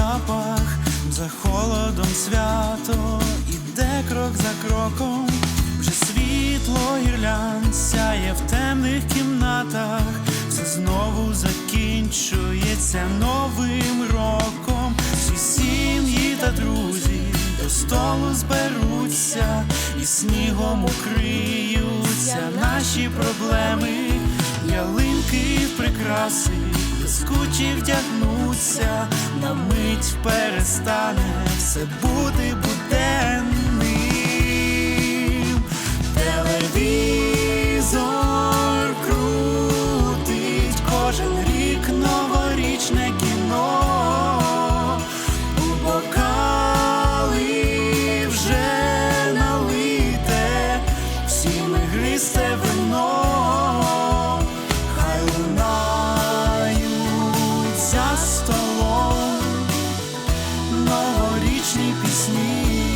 запах, за холодом свято, іде крок за кроком, вже світло гірлянд сяє в темних кімнатах, все знову закінчується новим роком. Всі сім'ї та друзі до столу зберуться і снігом укриються наші проблеми, ялинки прикраси, блискучі вдягнуться, на мить перестане все бути буденним. Столом новорічні пісні,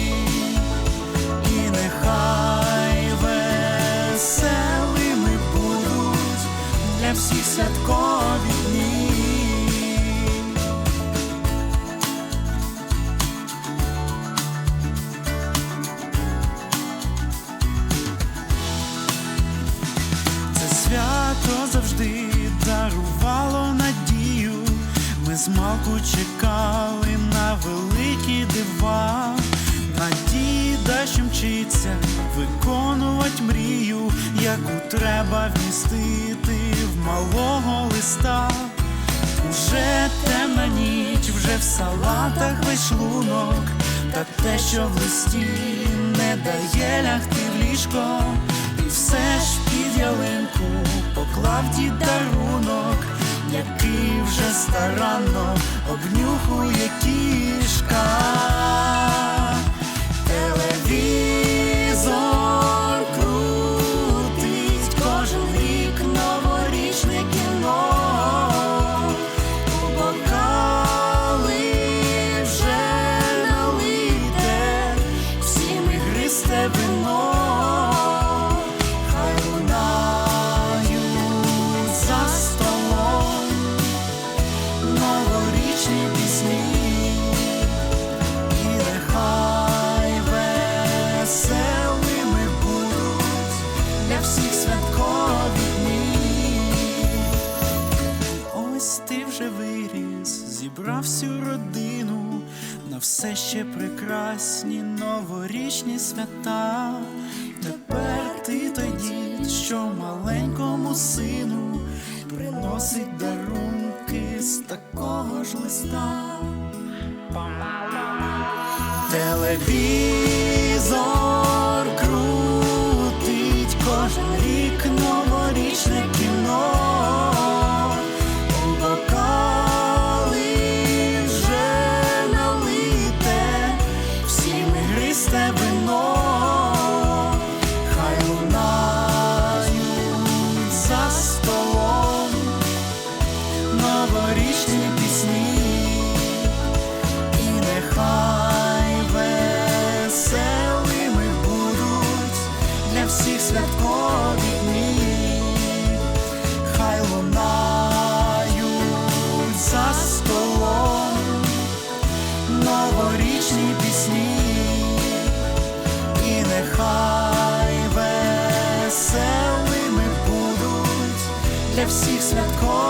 Ми змалку чекали на великі дива, на діда, що мчиться виконувати мрію, яку треба вмістити в малого листа. Уже темна ніч, вже в салатах весь шлунок, та те, що в листі не дає лягти в ліжко, і все ж під ялинку поклав дід дарунок, обнюхує кішка. Все ще прекрасні новорічні свята. Тепер ти той дід, що маленькому сину приносить дарунки з такого ж листа. Телевізор ігристе вино, хай лунають за столом новорічні пісні. І нехай веселими будуть для всіх святкові всіх святкові дні.